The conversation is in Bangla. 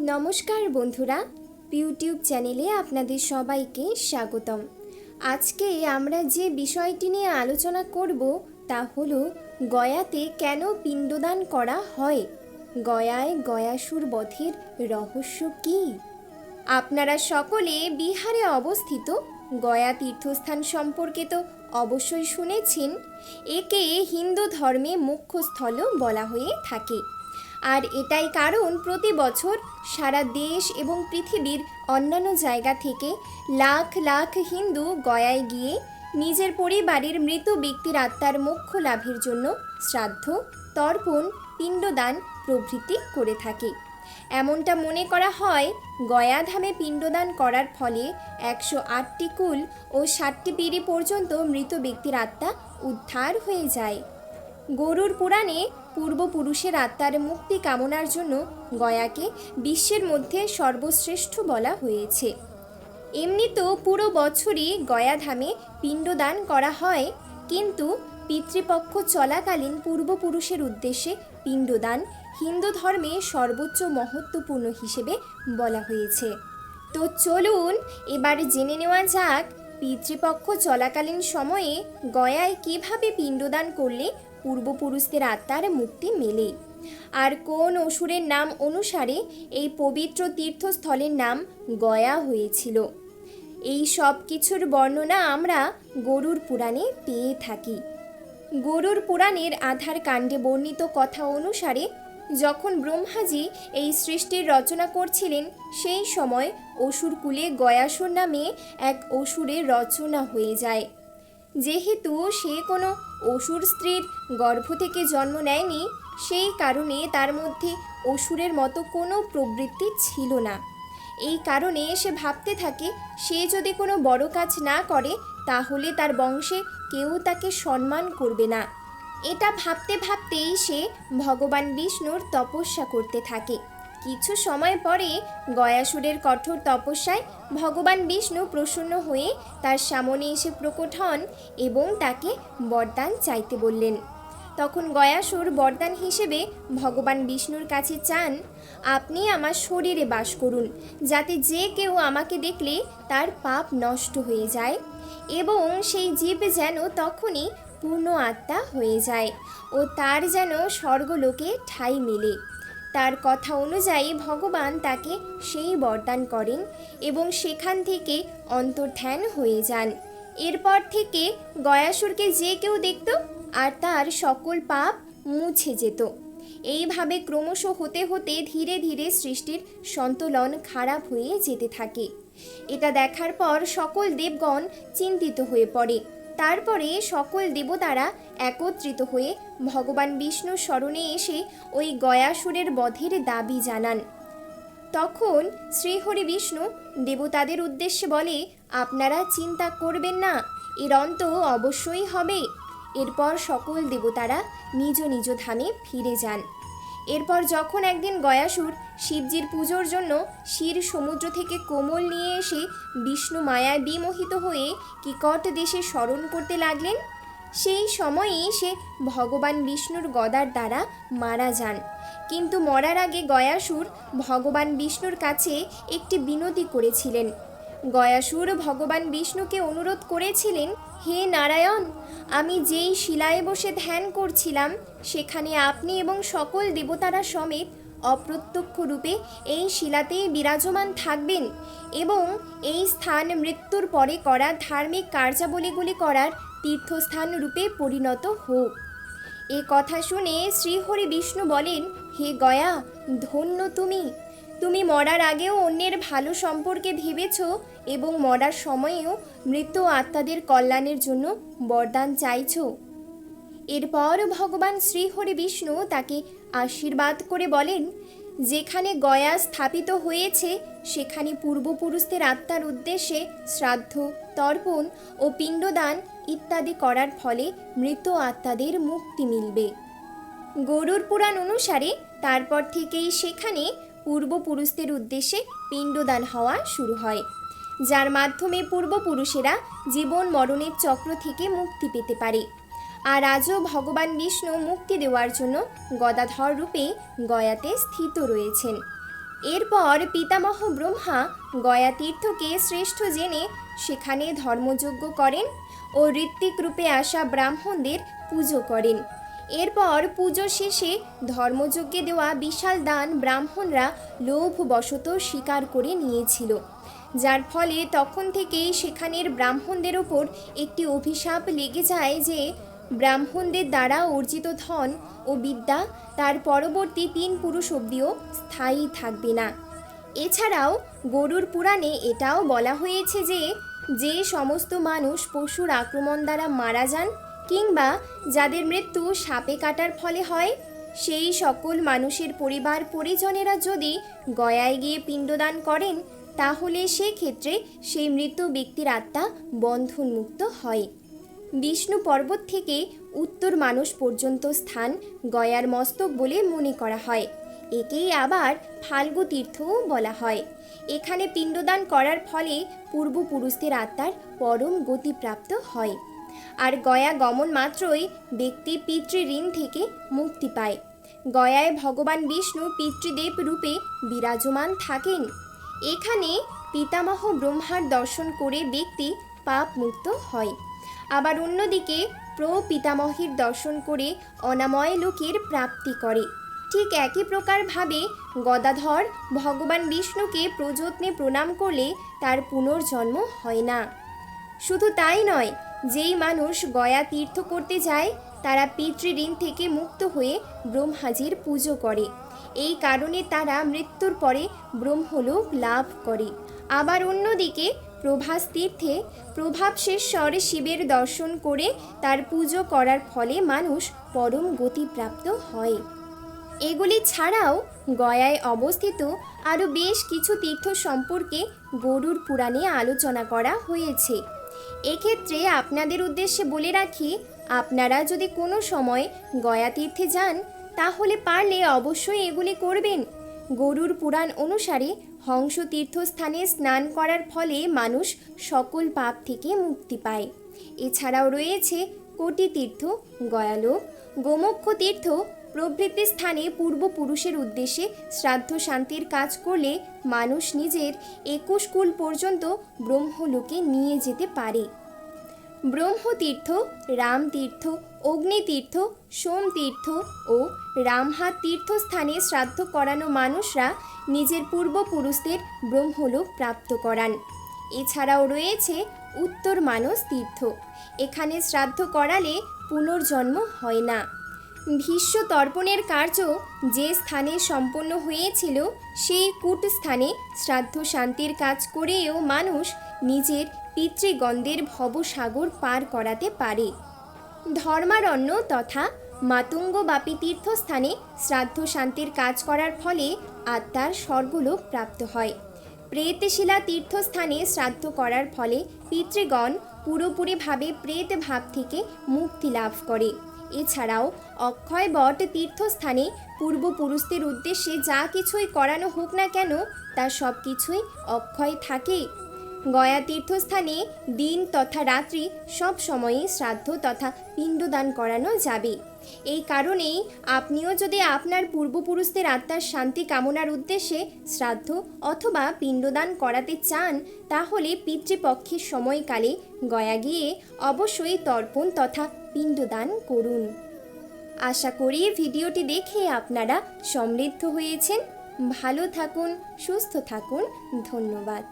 নমস্কার বন্ধুরা ইউটিউব চ্যানেলে আপনাদের সবাইকে স্বাগতম। আজকে আমরা যে বিষয়টি নিয়ে আলোচনা করব তা হলো গয়াতে কেন পিণ্ডদান করা হয়? গয়ায় গয়াসুর বধের রহস্য কী? আপনারা সকলে বিহারে অবস্থিত, গয়া তীর্থস্থান সম্পর্কে তো অবশ্যই শুনেছেন, একে হিন্দু ধর্মে মুখ্যস্থলও বলা হয়ে থাকে। আর এটাই কারণ প্রতি বছর সারা দেশ এবং পৃথিবীর অন্যান্য জায়গা থেকে লাখ লাখ হিন্দু গয়ায় গিয়ে নিজের পরিবারের মৃত ব্যক্তির আত্মার মোক্ষ লাভের জন্য শ্রাদ্ধ, তর্পণ, পিণ্ডদান প্রভৃতি করে থাকে। এমনটা মনে করা হয় গয়াধামে পিণ্ডদান করার ফলে একশো আটটি কুল ও ষাটটি পিঁড়ি পর্যন্ত মৃত ব্যক্তির আত্মা উদ্ধার হয়ে যায়। গরুর পুরাণে পূর্বপুরুষের আত্মার মুক্তি কামনার জন্য গয়াকে বিশ্বের মধ্যে সর্বশ্রেষ্ঠ বলা হয়েছে। এমনি তো পুরো বছরই গয়াধামে পিণ্ডদান করা হয়, কিন্তু পিতৃপক্ষ চলাকালীন পূর্বপুরুষের উদ্দেশ্যে পিণ্ডদান হিন্দু ধর্মে সর্বোচ্চ মহত্বপূর্ণ হিসেবে বলা হয়েছে। তো চলুন এবার জেনে নেওয়া যাক, পিতৃপক্ষ চলাকালীন সময়ে গয়ায় কীভাবে পিণ্ডদান করলে পূর্বপুরুষদের আত্মার মুক্তি মেলে। আর কোন অসুরের নাম অনুসারে এই পবিত্র তীর্থস্থলের নাম গয়া হয়েছিল। এই সব কিছুর বর্ণনা আমরা গরুর পুরাণে পেয়ে থাকি। গরুর পুরাণের আধার কাণ্ডে বর্ণিত কথা অনুসারে যখন ব্রহ্মাজি এই সৃষ্টির রচনা করছিলেন, সেই সময় অসুরকুলে গয়াসুর নামে এক অসুরের রচনা হয়ে যায়। যেহেতু সে কোনো অসুর স্ত্রীর গর্ভ থেকে জন্ম নেয়নি, সেই কারণে তার মধ্যে অসুরের মতো কোনো প্রবৃত্তি ছিল না। এই কারণে সে ভাবতে থাকে, সে যদি কোনো বড় কাজ না করে, তাহলে তার বংশে কেউ তাকে সম্মান করবে না। এটা ভাবতে ভাবতেই সে ভগবান বিষ্ণুর তপস্যা করতে থাকে। কিছু সময় পরে গয়াসুরের কঠোর তপস্যায় ভগবান বিষ্ণু প্রসন্ন হয়ে তার সামনে এসে প্রকট হন এবং তাকে বরদান চাইতে বললেন। তখন গয়াসুর বরদান হিসেবে ভগবান বিষ্ণুর কাছে চান, আপনি আমার শরীরে বাস করুন, যাতে যে কেউ আমাকে দেখলে তার পাপ নষ্ট হয়ে যায় এবং সেই জীব যেন তখনই পূর্ণ আত্মা হয়ে যায় ও তার যেন স্বর্গলোকে ঠাঁই মেলে। তার কথা অনুযায়ী ভগবান তাকে সেই বরদান করেন এবং সেখান থেকে অন্তর্ধ্যান হয়ে যান। এরপর থেকে গয়াসুরকে যে কেউ দেখত আর তার সকল পাপ মুছে যেত। এইভাবে ক্রমশ হতে হতে ধীরে ধীরে সৃষ্টির সন্তুলন খারাপ হয়ে যেতে থাকে। এটা দেখার পর সকল দেবগণ চিন্তিত হয়ে পড়ে। তারপরে সকল দেবতারা একত্রিত হয়ে ভগবান বিষ্ণুর স্মরণে এসে ওই গয়াসুরের বধের দাবি জানান। তখন শ্রীহরি বিষ্ণু দেবতাদের উদ্দেশ্যে বলে, আপনারা চিন্তা করবেন না, এর অন্ত অবশ্যই হবে। এরপর সকল দেবতারা নিজ নিজ ধামে ফিরে যান। এরপর যখন একদিন গয়াসুর শিবজির পুজোর জন্য শির সমুদ্র থেকে কোমল নিয়ে এসে বিষ্ণু মায়ায় বিমোহিত হয়ে কিকট দেশে স্মরণ করতে লাগলেন, সেই সময়েই সে ভগবান বিষ্ণুর গদার দ্বারা মারা যান। কিন্তু মরার আগে গয়াসুর ভগবান বিষ্ণুর কাছে একটি বিনতি করেছিলেন। গয়াসুর ভগবান বিষ্ণুকে অনুরোধ করেছিলেন, হে নারায়ণ, আমি যেই শিলায় বসে ধ্যান করছিলাম, সেখানে আপনি এবং সকল দেবতারা সমেত অপ্রত্যক্ষ রূপে এই শিলাতেই বিরাজমান থাকবেন এবং এই স্থান মৃত্যুর পরে করা ধার্মিক কার্যাবলীগুলি করার তীর্থস্থান রূপে পরিণত হোক। এ কথা শুনে শ্রীহরি বিষ্ণু বলেন, হে গয়া, ধন্য তুমি তুমি মরার আগেও অন্যের ভালো সম্পর্কে ভেবেছ এবং মরার সময়েও মৃত আত্মাদের কল্যাণের জন্য বরদান চাইছ। এরপর ভগবান শ্রীহরি বিষ্ণু তাকে আশীর্বাদ করে বলেন, যেখানে গয়া স্থাপিত হয়েছে, সেখানে পূর্বপুরুষদের আত্মার উদ্দেশ্যে শ্রাদ্ধ, তর্পণ ও পিণ্ডদান ইত্যাদি করার ফলে মৃত আত্মাদের মুক্তি মিলবে। গরুর পুরাণ অনুসারে তারপর থেকেই সেখানে পূর্বপুরুষদের উদ্দেশ্যে পিণ্ডদান হওয়া শুরু হয়, যার মাধ্যমে পূর্বপুরুষেরা জীবন মরণের চক্র থেকে মুক্তি পেতে পারে। আর আজও ভগবান বিষ্ণু মুক্তি দেওয়ার জন্য গদাধর রূপে গয়াতে স্থিত রয়েছেন। এরপর পিতামহ ব্রহ্মা গয়া তীর্থকে শ্রেষ্ঠ জেনে সেখানে ধর্মযজ্ঞ করেন ও ঋত্বিক রূপে আসা ব্রাহ্মণদের পুজো করেন। এরপর পুজো শেষে ধর্মযজ্ঞে দেওয়া বিশাল দান ব্রাহ্মণরা লোভবশত স্বীকার করে নিয়েছিল। যার ফলে তখন থেকেই সেখানের ব্রাহ্মণদের ওপর একটি অভিশাপ লেগে যায় যে ব্রাহ্মণদের দ্বারা অর্জিত ধন ও বিদ্যা তার পরবর্তী তিন পুরুষ অব্দিও স্থায়ী থাকবে না। এছাড়াও গরুর পুরাণে এটাও বলা হয়েছে যে যে সমস্ত মানুষ পশুর আক্রমণ দ্বারা মারা যান কিংবা যাদের মৃত্যু সাপে কাটার ফলে হয়, সেই সকল মানুষের পরিবার পরিজনেরা যদি গয়ায় গিয়ে পিণ্ডদান করেন, তাহলে সেক্ষেত্রে সেই মৃত ব্যক্তির আত্মা বন্ধনমুক্ত হয়। বিষ্ণু পর্বত থেকে উত্তর মানুষ পর্যন্ত স্থান গয়ার মস্তক বলে মনে করা হয়। একেই আবার ফাল্গু তীর্থও বলা হয়। এখানে পিণ্ডদান করার ফলে পূর্বপুরুষদের আত্মার পরম গতিপ্রাপ্ত হয়। আর গয়া গমন মাত্রই ব্যক্তি পিতৃঋণ থেকে মুক্তি পায়। গয়ায় ভগবান বিষ্ণু পিতৃদেব রূপে বিরাজমান থাকেন। এখানে পিতামহ ব্রহ্মার দর্শন করে ব্যক্তি পাপ মুক্ত হয়। আবার অন্যদিকে প্রপিতামহের দর্শন করে অনাময় লোকের প্রাপ্তি করে। ঠিক একই প্রকারভাবে গদাধর ভগবান বিষ্ণুকে প্রযত্নে প্রণাম করলে তার পুনর্জন্ম হয় না। শুধু তাই নয় যেই মানুষ গয়া তীর্থ করতে যায়, তারা পিতৃঋণ থেকে মুক্ত হয়ে ব্রহ্মাজির পুজো করে। এই কারণে তারা মৃত্যুর পরে ব্রহ্মলোক লাভ করে। আবার অন্যদিকে প্রভাস তীর্থে প্রভাবশেশ্বর শিবের দর্শন করে তার পুজো করার ফলে মানুষ পরম গতিপ্রাপ্ত হয়। এগুলি ছাড়াও গয়ায় অবস্থিত আরও বেশ কিছু তীর্থ সম্পর্কে গরুর পুরাণে আলোচনা করা হয়েছে। এক্ষেত্রে আপনাদের উদ্দেশ্যে বলে রাখি, আপনারা যদি কোনো সময় গয়া তীর্থে যান, তাহলে পারলে অবশ্যই এগুলি করবেন। গরুর পুরাণ অনুসারে হংস তীর্থস্থানে স্নান করার ফলে মানুষ সকল পাপ থেকে মুক্তি পায়। এছাড়াও রয়েছে কোটি তীর্থ গয়ালোক গোমক্ষ তীর্থ প্রভৃতি স্থানে পূর্বপুরুষের উদ্দেশ্যে শ্রাদ্ধ শান্তির কাজ করলে মানুষ নিজের একুশ কুল পর্যন্ত ব্রহ্মলোকে নিয়ে যেতে পারে। ব্রহ্মতীর্থ, রামতীর্থ, অগ্নিতীর্থ, সোমতীর্থ ও রামহাত তীর্থস্থানে শ্রাদ্ধ করানো মানুষরা নিজের পূর্বপুরুষদের ব্রহ্মলোক প্রাপ্ত করান। এছাড়াও রয়েছে উত্তর মানস তীর্থ। এখানে শ্রাদ্ধ করালে পুনর্জন্ম হয় না। ভীষ্ম তর্পণের কার্য যে স্থানে সম্পন্ন হয়েছিল, সেই কূট স্থানে শ্রাদ্ধ শান্তির কাজ করেও মানুষ নিজের পিতৃগন্ধের ভবসাগর পার করাতে পারে। ধর্মারণ্য তথা মাতুঙ্গবাপী তীর্থস্থানে শ্রাদ্ধ শান্তির কাজ করার ফলে আত্মার স্বর্গলোক প্রাপ্ত হয়। প্রেতশিলা তীর্থস্থানে শ্রাদ্ধ করার ফলে পিতৃগণ পুরোপুরিভাবে প্রেত ভাব থেকে মুক্তি লাভ করে। এছাড়াও অক্ষয় বট তীর্থস্থানে পূর্বপুরুষদের উদ্দেশ্যে যা কিছুই করানো হোক না কেন, তা সব কিছুই অক্ষয় থাকে। গয়া তীর্থস্থানে দিন তথা রাত্রি সব সময়ে শ্রাদ্ধ তথা পিণ্ডদান করানো যাবে। এই কারণেই আপনিও যদি আপনার পূর্বপুরুষদের আত্মার শান্তি কামনার উদ্দেশ্যে শ্রাদ্ধ অথবা পিণ্ডদান করাতে চান, তাহলে পিতৃপক্ষের সময়কালে গয়া গিয়ে অবশ্যই তর্পণ তথা পিণ্ডদান করুন। আশা করি ভিডিওটি দেখে আপনারা সমৃদ্ধ হয়েছেন। ভালো থাকুন, সুস্থ থাকুন। ধন্যবাদ।